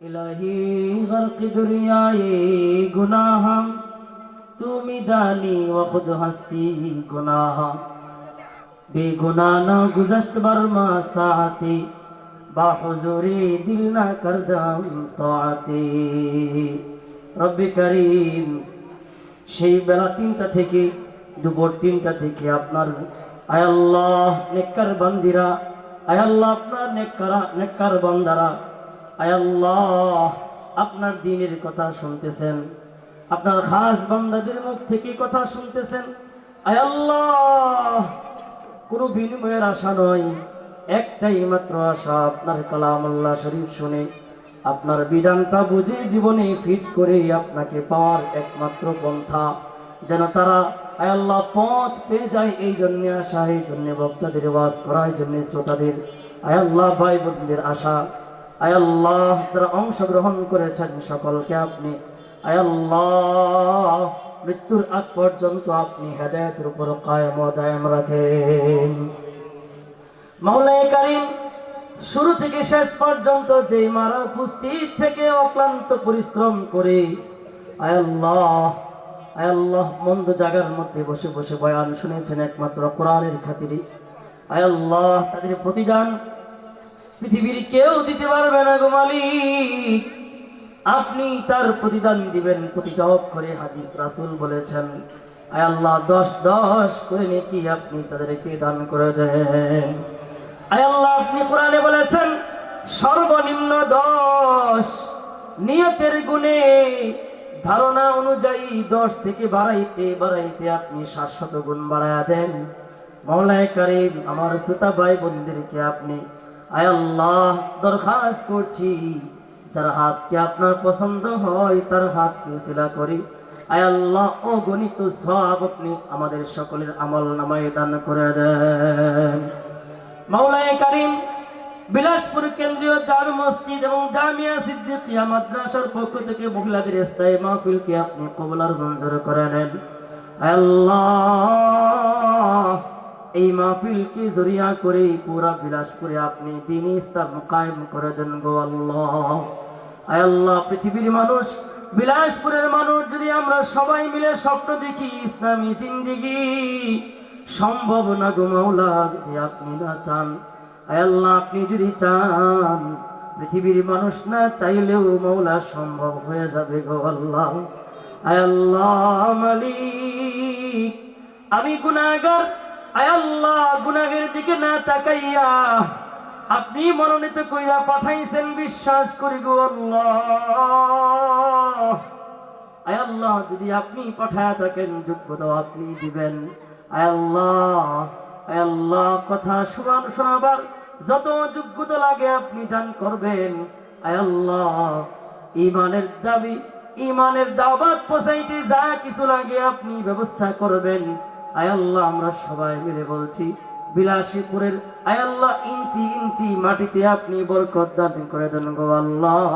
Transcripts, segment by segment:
ইলাহি Grok দুনিয়ায়ে গুনাহম, তুমি দানি ওয়খুদ হাস্তি গুনাহম। বেগুনা না গুজশত বরমা সাতে বা হুজুরি দিল না করদম তোআতে রব্বি করিম, সেই বেলা তিনটা থেকে, দুপুর তিনটা থেকে আপনার আয়াল্লাহ নেককার বন্দিরা আয়াল্লাহ আপনার নেককারা নেককার বান্দারা আয়াল্লাহ আপনার দিনের কথা শুনতেছেন। আপনার খাস বান্দাদের মুখ থেকে কথা শুনতেছেন। আয়াল্লাহ কোনো বিনিময়ের আশা নয়। একটাই মাত্র আশা, আপনার কালাম আল্লাহ শরীফ শুনে। আপনার বিধানটা বুঝে জীবনে ফিট করে আপনাকে পাওয়ার একমাত্র পন্থা। যেন তারা আল্লাহ, পথ পেয়ে যায় এই জন্য আশা, এই জন্য বক্তাদের বাস করা, এই জন্য শ্রোতাদের। আয় আল্লাহ ভাই বোনদের আশা। আয় আল্লাহ, যারা অংশগ্রহণ করেছেন সকলকে আপনি। আয় আল্লাহ, মৃত্যুর আগ পর্যন্ত আপনি হেদায়তের উপর কায়ম দায়ম রাখেন। মাওলাই কারিম, শুরু থেকে শেষ পর্যন্ত যে মারা উপস্থিত থেকে অক্লান্ত পরিশ্রম করে, আয় আল্লাহ আয় আল্লাহ, মন্দ জায়গার মধ্যে বসে বসে বয়ান শুনেছেন একমাত্র কোরআনের খাতিরে। আয় আল্লাহ, তাদের প্রতিদান পৃথিবীর কেউ দিতে পারবে না গো মালিক। আপনি তার প্রতিদান দিবেন, প্রতিটা অক্ষরে হাদিস রাসুল বলেছেন। আয় আল্লাহ, দশ দশ করে নাকি আপনি তাদেরকে দান করে দেন। আয় আল্লাহ, আপনি কোরআনে বলেছেন, সর্বনিম্ন দশ নিয়তের গুণে ধারণা অনুযায়ী দশ থেকে বাড়াইতে বাড়াইতে আপনি সাতশত গুণ বাড়ায়া দেন। মৌলায় কারিম, আমার শ্রোতা ভাই বোনদেরকে আপনি আয় আল্লাহ, দরখাস্ত করছি। যার হাতকে আপনার পছন্দ হয়, তার হাতকে উসিলা করি। আয় আল্লাহ, অগণিত সব আপনি আমাদের সকলের আমল নামায় দান করে দেন। মাওলায় কারিম, বিলাসপুর কেন্দ্রীয় জার মসজিদ এবং জামিয়া সিদ্দিকিয়া মাদ্রাসার পক্ষ থেকে মহিলাদের স্থায়ী মাহফিলকে আপনি কবলার মঞ্জুর করে নেন। আল্লাহ এই মাহফিলকে জরিয়া করে পুরা বিলাসপুরে আপনি দিন ইসলাম কায়েম করে দেন গো আল্লাহ। আয় আল্লাহ, পৃথিবীর মানুষ, বিলাসপুরের মানুষ, যদি আমরা সবাই মিলে স্বপ্ন দেখি, ইসলামী জিন্দিগি সম্ভব না গো মাওলা, যদি আপনি না চান। আয় আল্লাহ, আপনি যদি চান, পৃথিবীর মানুষ না চাইলেও মাওলা সম্ভব হয়ে যাবে গো আল্লাহ। আয় আল্লাহ মালিক, আমি গুনাহগার দিকে না তাকাইয়া আপনি মনোনীত কইরা পাঠাইছেন, বিশ্বাস করি গো আল্লাহ। যদি আপনি পাঠায় থাকেন, যোগ্যতা আপনি দিবেন। আয় আল্লাহ কথা শোনান, শোনাবার যত যোগ্যতা লাগে আপনি দান করবেন। আয় আল্লাহ ইমানের দাবি ইমানের দাওয়াত পৌঁছাইতে যা কিছু লাগে আপনি ব্যবস্থা করবেন। আয় আল্লাহ, আমরা সবাই মিলে বলছি, বিলাসীপুরের আয় আল্লাহ, ইঞ্চি ইঞ্চি মাটিতে আপনি বরকত দান করে দেন গো আল্লাহ।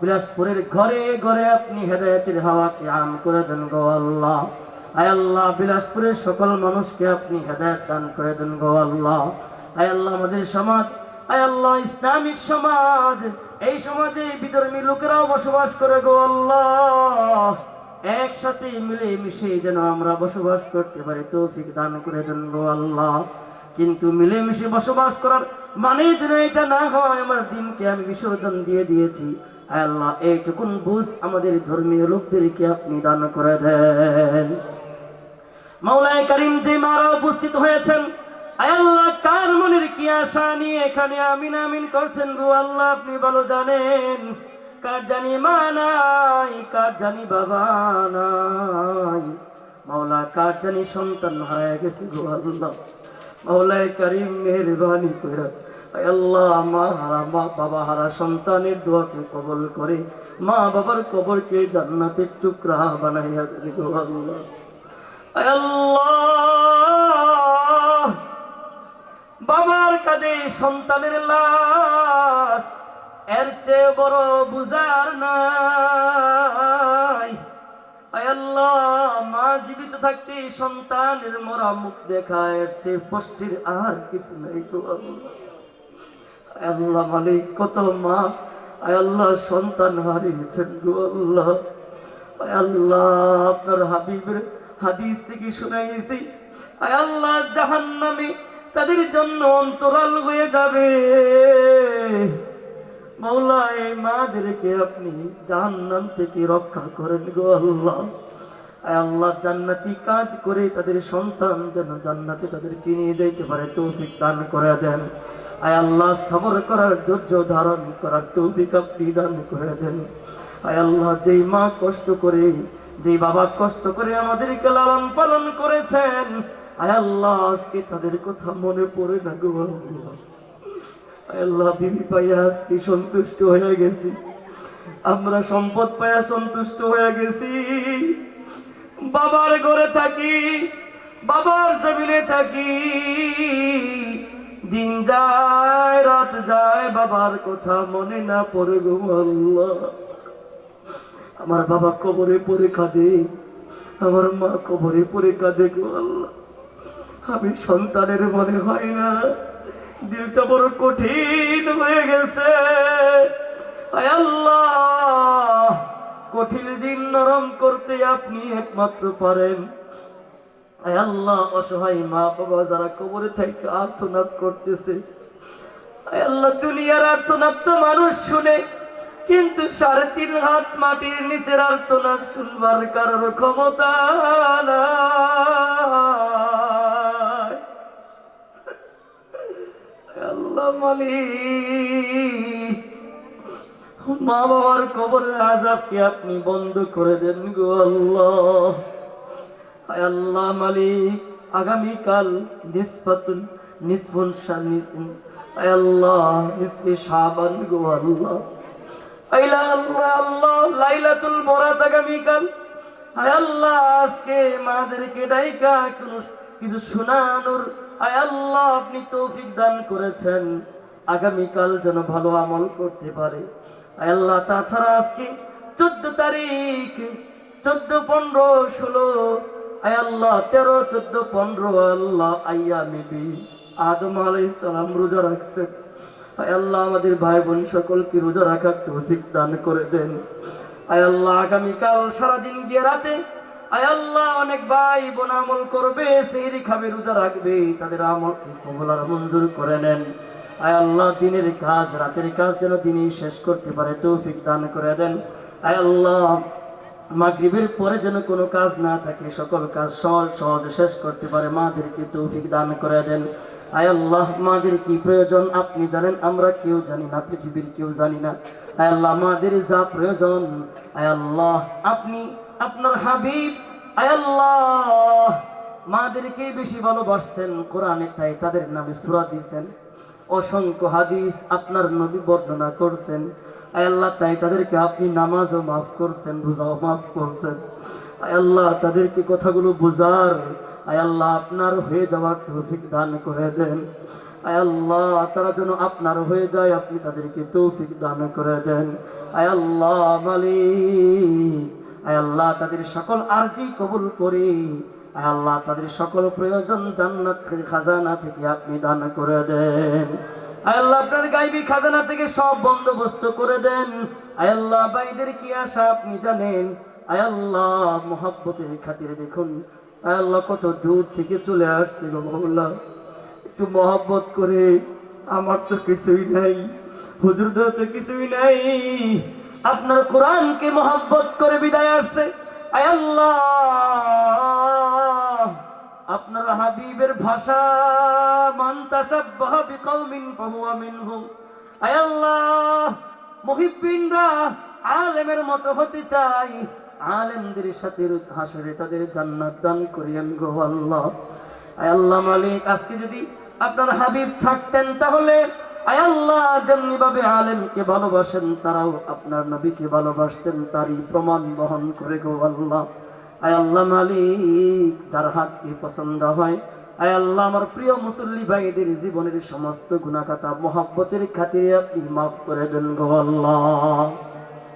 বিলাসপুরের ঘরে ঘরে আপনি হেদায়তের হাওয়াকে আম করে দেন গো আল্লাহ। আয় আল্লাহ, বিলাসপুরের সকল মানুষকে আপনি হেদায়ত দান করে দেন গো আল্লাহ। আয় আল্লাহ, আমাদের সমাজ, আয় আল্লাহ, ইসলামিক সমাজ, এই সমাজে বিধর্মী লোকেরাও বসবাস করে গো আল্লাহ। একসাথে মিলে মিশে যেন আমরা বসবাস করতে পারি, তৌফিক দান করে দেন আল্লাহ। কিন্তু মিলেমিশে বসবাস করার মানে যেন এটা না হয়, আমার দিনকে আমি বিসর্জন দিয়ে দিয়েছি। আল্লাহ, এইটুকুন বুঝ আমাদের ধর্মীয় লোকদেরকে আপনি দান করে দেন। মাওলায় করিম যে মারা উপস্থিত হয়েছেন আল্লাহ, কার মনের কি আশা নিয়ে এখানে আমিন আমিন করছেন গো আল্লাহ, আপনি ভালো জানেন। কার জানি নাই কার জানি বাবা নাই। মাওলা কার জানি সন্তান হারায় গেছে গো আল্লাহ। মাওলায় করিম মেহরবানি করে আল্লাহ, মা হারা, মা বাবা হারা সন্তানের দোয়াকে কবল করে, মা বাবার কবরকে জান্নাতের টুকরা বানাইয়া দেবে গো আল্লাহ। আল্লাহ, বাবার কাঁধে সন্তানের লাশ এর চেয়ে বড় বুঝার নাই। মা জীবিত থাকতে সন্তানের মরা মুখ দেখা, এর চেয়ে পুষ্টির আর কিছু নেই আল্লাহ। মালিক, কত মা আল্লাহ সন্তান হারিয়েছেন গো আল্লাহ। আল্লাহ, আপনার হাবিবের হাদিস থেকে শুনাইছি আল্লাহ, জাহান্নামে তাদের জন্য অন্তরাল হয়ে যাবে। মৌলা এই মাদেরকে আপনি জাহান্নাম থেকে রক্ষা করেন গো আল্লাহ। আল্লাহ, জান্নাতি কাজ করে তাদের সন্তান যেন জান্নাতে তাদেরকে নিয়ে যাইতে পারে, তৌফিক দান করে দেন। আয় আল্লাহ, সবর করার ধৈর্য ধারণ করার তৌফিক আপনি দান করে দেন। আয় আল্লাহ, যেই মা কষ্ট করে, যেই বাবা কষ্ট করে আমাদেরকে লালন পালন করেছেন, আয় আল্লাহ, আজকে তাদের কথা মনে পড়ে না গো আল্লাহ। আল্লাহ সন্তুষ্ট হয়ে গেছি আমরা সম্পদ পাইয়া সন্তুষ্ট হয়ে গেছি বাবার ঘরে থাকি বাবার জমিনে থাকি দিন যায় রাত যায় বাবার কথা মনে না পড়ে গো আল্লাহ আমার বাবা কবরে পড়ে কাঁদে আমার মা কবরে পড়ে কাঁদে গো আল্লাহ আমি সন্তানের মনে হয় না দিলটা বড় কঠিন হয়ে গেছে। আল্লাহ, কঠিন দিন নরম করতে আপনি একমাত্র পারেন। আল্লাহ, অসহায় মা বাবা যারা কবরে থেকে আর্তনাদ করতেছে। আল্লাহ, দুনিয়ার আর্তনাদ তো মানুষ শুনে, কিন্তু সাড়ে তিন হাত মাটির নিচের আর্তনাদ শুনবার কারোর ক্ষমতা নাই। মালিক। মা বাবার কবরের আজাবকে আপনি বন্ধ করে দেন গো আল্লাহ? আল্লাহ মালিক, আগামীকাল নিসফুন শানি- আল্লাহ, নিসফে শাবান গো আল্লাহ। আল্লাহ আগামীকাল। আল্লাহ, আজকে মাদেরকে ডাইকা কোনো কিছু শোনানোর আয় আল্লাহ আপনি তৌফিক দান করেছেন। আগামীকাল যেন ভালো আমল করতে পারে। আয় আল্লাহ, তাছাড়া আজকে চোদ্দ তারিখ, চোদ্দ পনেরো ষোলো, আয় আল্লাহ, তেরো, চোদ্দ পনেরো, আল্লাহ, আইয়া মেবি আদম আলাইহিস সালাম রোজা রাখছেন। আয় আল্লাহ, আমাদের ভাই বোন সকলকে রোজা রাখার তৌফিক দান করে দেন। আয় আল্লাহ, আগামীকাল সারাদিন গিয়ে রাতে আল্লাহ, অনেক ভাই বোন আমল করবে রাখবে, তাদের মঞ্জুর করে আল্লাহ, দিনের কাজ, রাতের কাজ যেন তিনি শেষ করতে পারে, তৌফিক দান আল্লাহ, মাগরিবের পরে যেন কোনো কাজ না থাকে, সকল কাজ সহজ, সহজে শেষ করতে পারে, মাদেরকে তৌফিক দান করে দেন। আয় আল্লাহ, মাদের কি প্রয়োজন? আপনি জানেন, আমরা কেউ জানি না, পৃথিবীর কেউ জানি না। আয় আল্লাহ, মাদের যা প্রয়োজন, আয় আল্লাহ, আপনি আপনার হাবিব আল্লাহ, মাদেরকে বেশি ভালোবাসছেন কোরআনে, তাই তাদের নামে সুরা দিয়েছেন। অসংখ্য হাদিস আপনার নবী বর্ণনা করছেন। আল্লাহ, তাই তাদেরকে আপনি নামাজও মাফ করছেন, রোজাও মাফ করছেন। আল্লাহ, তাদেরকে কথাগুলো বোঝার, আয় আল্লাহ, আপনার হয়ে যাওয়ার তৌফিক দান করে দেন। আয় আল্লাহ, তারা যেন আপনার হয়ে যায়, আপনি তাদেরকে তৌফিক দান করে দেন। আয় আল্লাহ, মালিক আল্লাহ তাদের সকল আরজি কবুল করে। আল্লাহ তাদের সকল প্রয়োজন জান্নাত খাজানা থেকে আপনি দান করে দেন। আল্লাহ আপনার গাইবি খাজানা থেকে সব বন্দোবস্ত করে দেন। আল্লাহ বাইদের কি আশা আপনি জানেন? আল্লাহ মোহাব্বতের খাতিরে দেখুন। আল্লাহ কত দূর থেকে চলে আসছে গো মহল্লা একটু মহব্বত করে। আমার তো কিছুই নাই। হুজুর তো কিছুই নাই। আপনার কোরআনকে মহব্বত করে বিদায় আসছে। আল্লাহ, আপনার হাবিবের ভাষা মান আলেমের মতো হতে চাই। আলেমদের সাথে হাসরে তাদের জান্নাত দান করিয়েন গো আল্লাহ। আল্লাহ মালিক, আজকে যদি আপনার হাবিব থাকতেন তাহলে আল্লাহ যেমনি ভাবে আলেমকে ভালোবাসেন, তারাও আপনার নবীকে ভালোবাসতেন, তারই প্রমাণ বহন করে গো আল্লাহ। আয় আল্লাহ মালিক, যার হাতকে পছন্দ হয়। আয় আল্লাহ, আমার প্রিয় মুসল্লি ভাইদের জীবনের সমস্ত গুণাকাতা মহাব্বতের খাতিরে আপনি মাফ করে দেন গো আল্লাহ।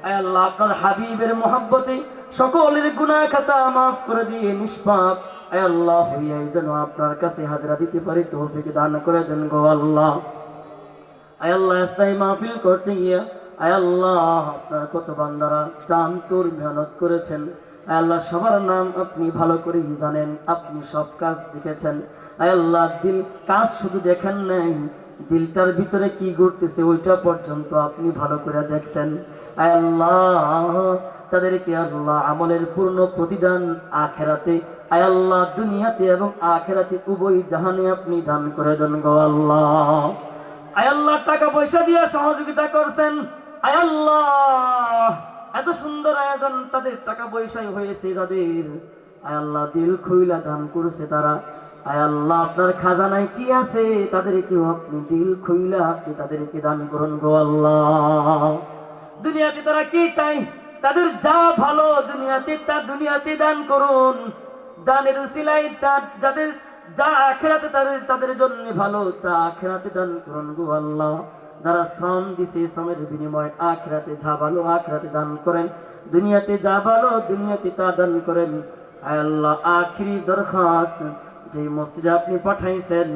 আয় আল্লাহ, আপনার হাবিবের মোহাব্বতে সকলের গুনাহ খাতা মাফ করে দিয়ে নিষ্পাপ। আয় আল্লাহ, হইয়াই যেন আপনার কাছে হাজরা দিতে পারি, তৌফিক দান করে দেন গো আল্লাহ। আয় আল্লাহ ইসলামী মাহফিল করতে গিয়া, আয় আল্লাহ আপনার কত বান্দারা চান তোর মেহনত করেছেন। আয় আল্লাহ সবার নাম আপনি ভালো করেই জানেন, আপনি সব কাজ দেখেছেন। আয় আল্লাহ দিল কাজ শুধু দেখেন নাই, দিলটার ভিতরে কি ঘটতেছে ওইটা পর্যন্ত আপনি ভালো করে দেখছেন। আয় আল্লাহ, তাদেরকে আল্লাহ আমলের পূর্ণ প্রতিদান আখেরাতে, আয় আল্লাহ দুনিয়াতে এবং আখেরাতে উভয় জাহানে আপনি দান করে দেন গো আল্লাহ। আয় আল্লাহ, টাকা পয়সা দিয়ে সহযোগিতা করছেন। আয় আল্লাহ, এত সুন্দর আয়োজন, তাদের টাকা পয়সায় হয়েছে যাদের। আয় আল্লাহ, দিল খুইলা দান করছে তারা। আয় আল্লাহ, আপনার খাজানায় কি আছে? তাদেরকেও আপনি দিল খুইলা, আপনি তাদেরকে দান করুন গো আল্লাহ। দুনিয়াতে তারা কি চাই তাদের যা ভালো, দুনিয়াতে তা দুনিয়াতে দান করুন। দানের উসিলাই তার, যাদের যা আখেরাতে তাদের জন্য ভালো, তা আখেরাতে দান করুন গো আল্লাহ। যারা শ্রম দিছে, শ্রমের বিনিময় আখেরাতে যা ভালো, আখেরাতে দান করেন। দুনিয়াতে যা ভালো, দুনিয়াতে তা দান করেন। আল্লাহ, আখিরি দরখাস্ত যে মসজিদে আপনি পাঠাইছেন,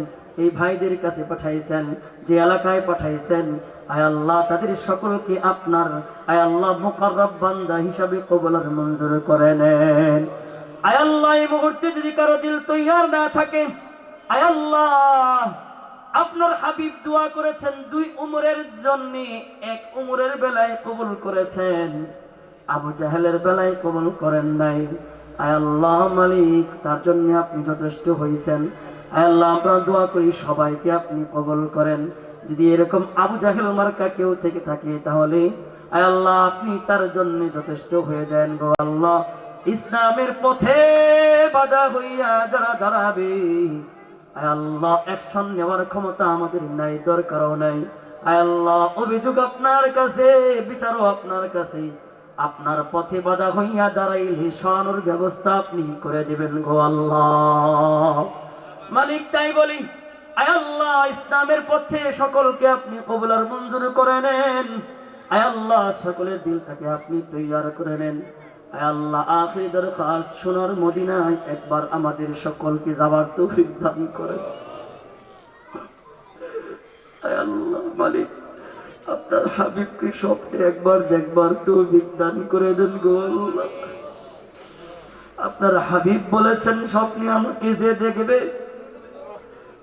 এই ভাইদের কাছে পাঠাইছেন, যে এলাকায় পাঠাইছেন, আয় আল্লাহ, তাদের সকলকে আপনার, আয় আল্লাহ, মুকাররব বান্দা হিসাবে কবলার মঞ্জুর করে নেন। আয় আল্লাহ এই মুহূর্তে যদি কারও দিল তৈয়ার না থাকে, আয় আল্লাহ, আপনার হাবিব দোয়া করেছেন দুই উমরের জন্য, এক উমরের বেলায় কবুল করেছেন, আবু জাহেলের বেলায় কবুল করেন নাই। আয় আল্লাহ মালিক, তার জন্য আপনি যথেষ্ট হয়েছেন আয় আল্লাহ, আমরা দোয়া করি সবাইকে আপনি কবল করেন। যদি এরকম আবু জাহেল মার্কা কেউ থেকে থাকে, তাহলে আয় আল্লাহ, আপনি তার জন্য যথেষ্ট হয়ে যান গো আল্লাহ। ইসলামের পথে বাধা হইয়া যারা দাঁড়াবে আল্লাহ অ্যাকশন নেওয়ার ক্ষমতা আমাদের নাই, দরকারও নাই। আল্লাহ, অভিযোগ আপনার কাছে, বিচারও আপনার কাছে। আপনার পথে বাধা হইয়া দাঁড়াইলে সরানোর ব্যবস্থা আপনি করে দিবেন গো আল্লাহ। মালিক তাই বলি আল্লাহ, ইসলামের পথে সকলকে আপনি কবুলার মঞ্জুর করে নেন। আল্লাহ, সকলের দিলটাকে আপনি তৈয়ার করে নেন। আল্লাহ, আখরি দরখাস্ত সোনার মদিনায় একবার আমাদের সকলকে যাবার তৌফিক দান করেন। আল্লাহ, মালিক, আপনার হাবিবকে স্বপ্নে একবার দেখবার তৌফিক দান করে দেন গো আল্লাহ। আপনার হাবিব বলেছেন, স্বপ্নে আমাকে যে দেখবে,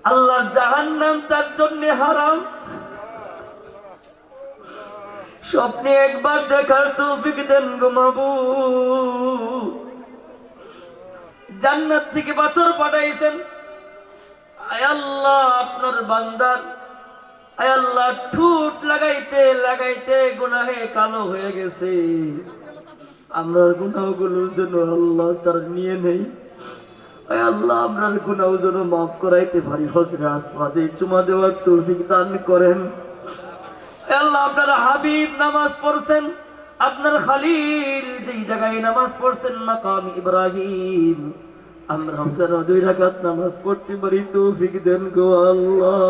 আল্লাহ জাহান্নাম তার জন্য হারাম। স্বপ্নে একবার দেখার তৌফিক দেন গো মাবু জান্নাত থেকে পাথর পাঠাইছেন। আয় আল্লাহ আপনার বান্দার। আয় আল্লাহ ঠুট লাগাইতে লাগাইতে গুনাহে কালো হয়ে গেছে। আমরার গুনাহগুলো যেন আল্লাহ তার নিয়ে নেই। আয় আল্লাহ আপনার গুনাহ যেন মাফ করাইতে পারি। হজরে আসমাদে চুমা দেওয়ার তৌফিক দান করেন। আল্লাহ আপনার হাবিব নামাজ পড়ছেন, আপনার খালিল যেই জায়গায় নামাজ পড়ছেন, মাকাম ইব্রাহিম। আমরা যেন দুই রাকাত নামাজ পড়তে পারি, তৌফিক গো আল্লাহ।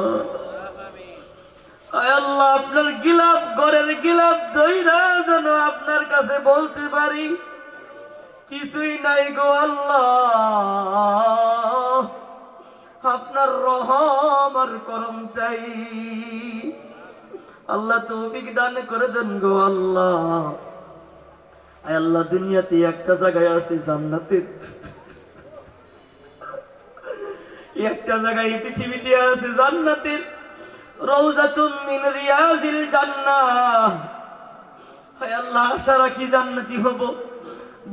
আল্লাহ, আপনার গিলাপ, ঘরের গিলাপ দইরা যেন আপনার কাছে বলতে পারি, কিছুই নাই গো আল্লাহ। আপনার রহম আর করম চাই। আল্লাহ তৌফিক দান করে দেন গো আল্লাহ। আল্লাহ, দুনিয়াতে একটা জায়গায় আছে জান্নাতের একটা জায়গায় পৃথিবীতে আছে জান্নাতের রওজাতুম মিন রিয়াজিল জান্নাহ। হায় আল্লাহ, আশা রাখি জান্নাতি হব।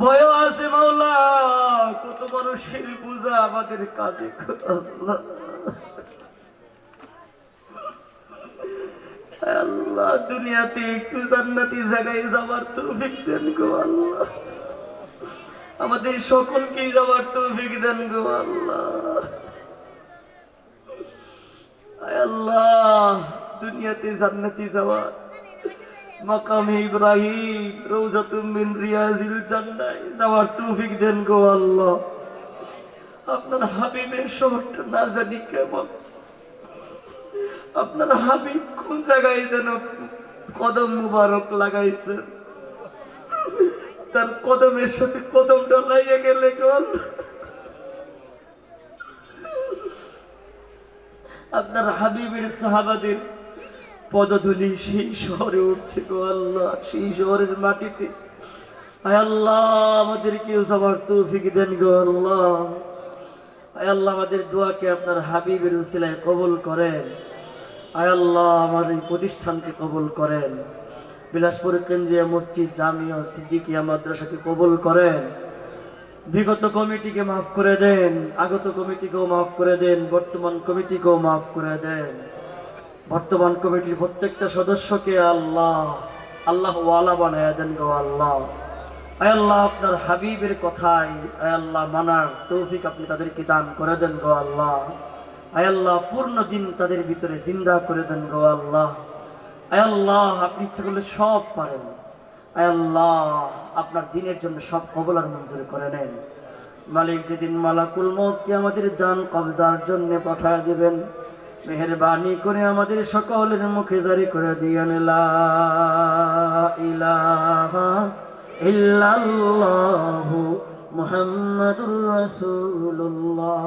ভয় আছে মাওলা, কত মানুষের পূজা আমাদের কাজে। আল্লাহ হায় আল্লাহ দুনিয়াতে একটু জান্নাতি জায়গায় যাবার তৌফিক দেন গো আল্লাহ। আমাদের সকলকেই যাবার তৌফিক দেন গো আল্লাহ। আল্লাহ, দুনিয়াতে জান্নাতি যাওয়া মাকামে ইব্রাহিম, রওজাতুম মিন রিয়াজিল জান্নাহ যাওয়ার তৌফিক দেন গো আল্লাহ। আপনার হাবিবের শহরটা না জানি কেমন। আপনার হাবিব কোন জায়গায় যেন কদম মুবারক লাগাইছেন তার কদমের সাথে কদমটা লাইয়া গেলে গো আপনার হাবিবের সাহাবাদের পদধূলি সেই শহরে উঠছে গো আল্লাহ, সেই শহরের মাটিতে। আল্লাহ আমাদেরকে সবার তৌফিক দেন গো আল্লাহ। আল্লাহ, আমাদের দোয়াকে আপনার হাবিবের উসিলায় কবুল করেন। আয় আল্লাহ, আমার এই প্রতিষ্ঠানকে কবুল করেন। বিলাসপুর কেন্দ্রীয় মসজিদ জামিয়া সিদ্দিকিয়া মাদ্রাসাকে কবুল করেন। বিগত কমিটিকে মাফ করে দেন, আগত কমিটিকেও মাফ করে দেন, বর্তমান কমিটিকেও মাফ করে দেন। বর্তমান কমিটির প্রত্যেকটা সদস্যকে আল্লাহ আল্লাহ ওয়ালা বানায় দেন গো আল্লাহ। আয় আল্লাহ, আপনার হাবিবের কথায় আয় আল্লাহ মানার তৌফিক আপনি তাদেরকে দান করে দেন গো আল্লাহ। আয় আল্লাহ, পূর্ণ দিন তাদের ভিতরে জিন্দা করে দেন গো আল্লাহ। আয় আল্লাহ, আপনি ইচ্ছা করলে সব পারেন। আয় আল্লাহ, আপনার দিনের জন্য সব কবল আর মঞ্জুর করে নেন। মালিক যেদিন মালাকুল মতকে আমাদের যান কবজার জন্য পাঠায় দিবেন, মেহরবানি করে আমাদের সকলের মুখে জারি করে দিয়েন ইল্লাল্লাহু মুহাম্মাদুর রাসূলুল্লাহ।